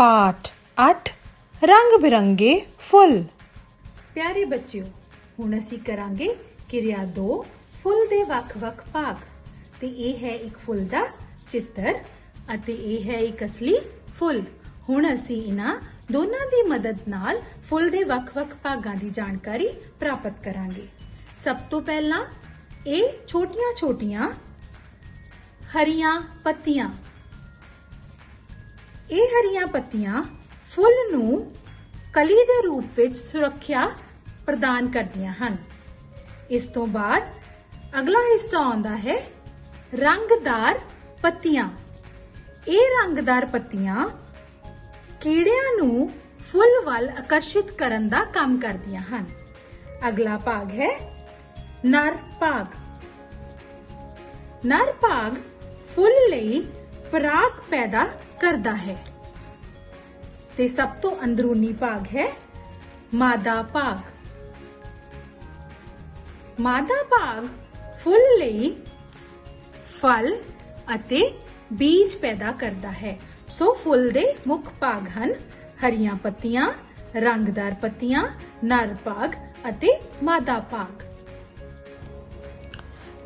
ਪਾਠ 8 ਰੰਗ ਬਿਰੰਗੇ ਫੁੱਲ। ਪਿਆਰੇ ਬੱਚਿਓ, ਹੁਣ ਅਸੀਂ ਕਰਾਂਗੇ ਕਿਰਿਆ 2 ਫੁੱਲ ਦੇ ਵੱਖ-ਵੱਖ ਭਾਗ। ਤੇ ਇਹ ਹੈ ਇੱਕ ਫੁੱਲ ਦਾ ਚਿੱਤਰ ਅਤੇ ਇਹ ਹੈ ਇੱਕ ਅਸਲੀ ਫੁੱਲ। ਹੁਣ ਅਸੀਂ ਇਹਨਾਂ ਦੋਨਾਂ ਦੀ ਮਦਦ ਨਾਲ ਫੁੱਲ ਦੇ ਵੱਖ-ਵੱਖ ਭਾਗਾਂ ਦੀ ਜਾਣਕਾਰੀ ਪ੍ਰਾਪਤ ਕਰਾਂਗੇ। ਸਭ ਤੋਂ ਪਹਿਲਾਂ ਇਹ ਛੋਟੀਆਂ-ਛੋਟੀਆਂ ਹਰੀਆਂ ਪੱਤੀਆਂ। ਇਹ ਹਰੀਆਂ ਪੱਤੀਆਂ ਫੁੱਲ ਨੂੰ ਕਲੀ ਦੇ ਰੂਪ ਵਿੱਚ ਸੁਰੱਖਿਆ ਪ੍ਰਦਾਨ ਕਰਦੀਆਂ ਹਨ। ਇਸ ਤੋਂ ਬਾਅਦ ਅਗਲਾ ਹਿੱਸਾ ਆਉਂਦਾ ਹੈ ਰੰਗਦਾਰ ਪੱਤੀਆਂ। ਇਹ ਰੰਗਦਾਰ ਪੱਤੀਆਂ ਕੀੜਿਆਂ ਨੂੰ ਫੁੱਲ ਵੱਲ ਆਕਰਸ਼ਿਤ ਕਰਨ ਦਾ ਕੰਮ ਕਰਦੀਆਂ ਹਨ। ਅਗਲਾ ਭਾਗ ਹੈ ਨਰ ਭਾਗ। ਨਰ ਭਾਗ ਫੁੱਲ ਲਈ ਪਰਾਗ ਪੈਦਾ ਕਰਦਾ ਹੈ। ਤੇ ਸਭ ਤੋਂ ਅੰਦਰੂਨੀ ਭਾਗ ਹੈ ਮਾਦਾ ਭਾਗ। ਮਾਦਾ ਭਾਗ ਫੁੱਲ ਲਈ ਫਲ ਅਤੇ ਬੀਜ ਪੈਦਾ ਕਰਦਾ ਹੈ। ਸੋ ਫੁੱਲ ਦੇ ਮੁੱਖ ਭਾਗ ਹਨ ਹਰੀਆਂ ਪੱਤੀਆਂ, ਰੰਗਦਾਰ ਪੱਤੀਆਂ, ਨਰ ਭਾਗ ਅਤੇ ਮਾਦਾ ਭਾਗ।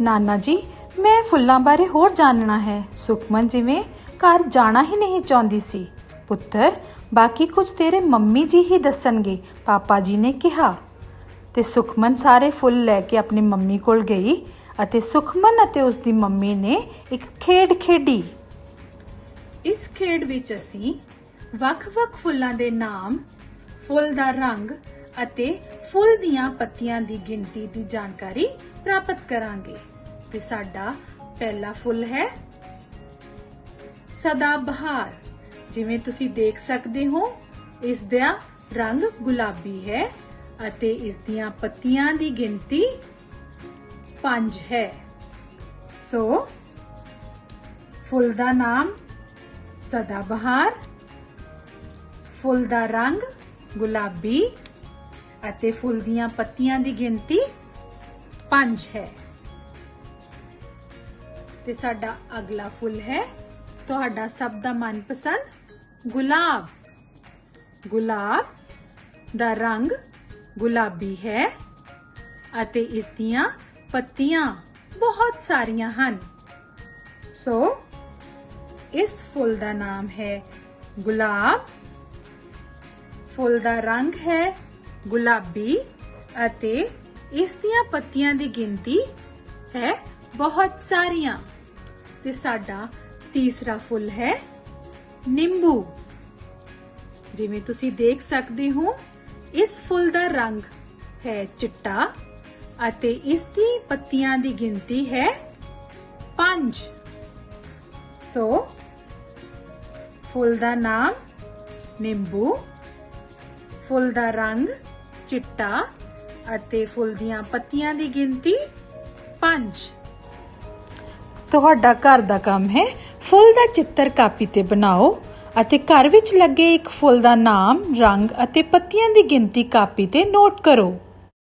ਨਾਨਾ ਜੀ ਮੈਂ ਫੁੱਲਾਂ ਬਾਰੇ ਹੋਰ ਜਾਣਨਾ ਹੈ। ਸੁਖਮਨ ਜਿਵੇਂ ਘਰ ਜਾਣਾ ਹੀ ਨਹੀਂ ਚਾਹੁੰਦੀ ਸੀ। ਪੁੱਤਰ, ਬਾਕੀ ਕੁਝ ਤੇਰੇ ਮੰਮੀ ਜੀ ਹੀ ਦੱਸਣਗੇ, ਪਾਪਾ ਜੀ ਨੇ ਕਿਹਾ। ਤੇ ਸੁਖਮਨ ਸਾਰੇ ਫੁੱਲ ਲੈ ਕੇ ਆਪਣੀ ਮੰਮੀ ਕੋਲ ਗਈ ਅਤੇ ਸੁਖਮਨ ਅਤੇ ਉਸ ਦੀ ਮੰਮੀ ਨੇ ਇੱਕ ਖੇਡ ਖੇਡੀ। ਇਸ ਖੇਡ ਵਿੱਚ ਅਸੀਂ ਵੱਖ-ਵੱਖ ਫੁੱਲਾਂ ਦੇ ਨਾਮ, ਫੁੱਲ ਦਾ ਰੰਗ ਅਤੇ ਫੁੱਲ ਦੀਆਂ ਪੱਤੀਆਂ ਦੀ ਗਿਣਤੀ ਦੀ ਜਾਣਕਾਰੀ ਪ੍ਰਾਪਤ ਕਰਾਂਗੇ। ਤੇ ਸਾਡਾ ਪਹਿਲਾ ਫੁੱਲ ਹੈ ਸਦਾ ਬਹਾਰ। ਜਿਵੇਂ ਤੁਸੀਂ ਦੇਖ ਸਕਦੇ ਹੋ, ਇਸ ਦਾ ਰੰਗ ਗੁਲਾਬੀ ਹੈ ਅਤੇ ਇਸ ਦੀਆਂ ਪੱਤੀਆਂ ਦੀ ਗਿਣਤੀ 5 ਹੈ। ਸੋ ਫੁੱਲ ਦਾ ਨਾਮ ਸਦਾ ਬਹਾਰ, ਫੁੱਲ ਦਾ ਰੰਗ ਗੁਲਾਬੀ ਅਤੇ ਫੁੱਲ ਦੀਆਂ ਪੱਤੀਆਂ ਦੀ ਗਿਣਤੀ 5 ਹੈ। ਤੇ ਸਾਡਾ ਅਗਲਾ ਫੁੱਲ ਹੈ। ਤੁਹਾਡਾ ਸਭ ਦਾ ਮਨਪਸੰਦ ਗੁਲਾਬ। ਗੁਲਾਬ ਦਾ ਰੰਗ ਗੁਲਾਬੀ ਹੈ ਅਤੇ ਇਸ ਦੀਆਂ ਪੱਤੀਆਂ ਬਹੁਤ ਸਾਰੀਆਂ ਹਨ। ਸੋ, ਇਸ ਫੁੱਲ ਦਾ ਨਾਮ ਹੈ ਗੁਲਾਬ। ਫੁੱਲ ਦਾ ਰੰਗ ਹੈ ਗੁਲਾਬੀ ਅਤੇ ਇਸ ਦੀਆਂ ਪੱਤੀਆਂ ਦੀ ਗਿਣਤੀ ਹੈ ਬਹੁਤ ਸਾਰੀਆਂ। ਤੇ ਸਾਡਾ ਤੀਸਰਾ ਫੁੱਲ ਹੈ ਨਿੰਬੂ। ਜਿਵੇਂ ਤੁਸੀਂ ਦੇਖ ਸਕਦੇ ਹੋ, ਇਸ ਫੁੱਲ ਦਾ ਰੰਗ ਹੈ ਚਿੱਟਾ ਅਤੇ ਇਸ ਦੀ ਪੱਤੀਆਂ ਦੀ ਗਿਣਤੀ ਹੈ 5 ਸੋ ਫੁੱਲ ਦਾ ਨਾਮ ਨਿੰਬੂ, ਫੁੱਲ ਦਾ ਰੰਗ ਚਿੱਟਾ ਅਤੇ ਫੁੱਲ ਦੀਆਂ ਪੱਤੀਆਂ ਦੀ ਗਿਣਤੀ 5 ਤੁਹਾਡਾ ਘਰ ਦਾ ਕੰਮ ਹੈ, ਫੁੱਲ ਦਾ ਚਿੱਤਰ ਕਾਪੀ ਤੇ ਬਣਾਓ ਅਤੇ ਘਰ ਵਿੱਚ ਲੱਗੇ ਇੱਕ ਫੁੱਲ ਦਾ ਨਾਮ, ਰੰਗ ਅਤੇ ਪੱਤੀਆਂ ਦੀ ਗਿਣਤੀ ਕਾਪੀ ਤੇ ਨੋਟ ਕਰੋ।